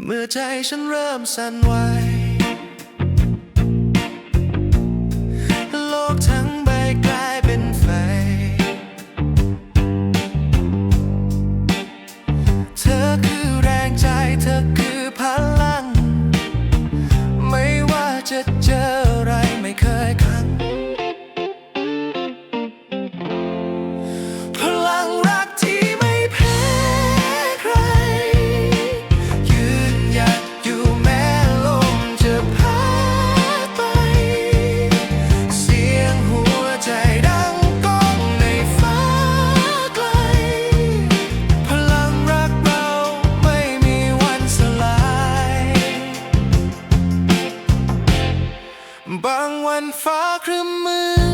เมื่อใจฉันเริ่มสั่นไหวโลกทั้งใบกลายเป็นไฟ เธอคือแรงใจ เธอคือพลัง ไม่ว่าจะเจอางวันฟ้าครึ้มมือ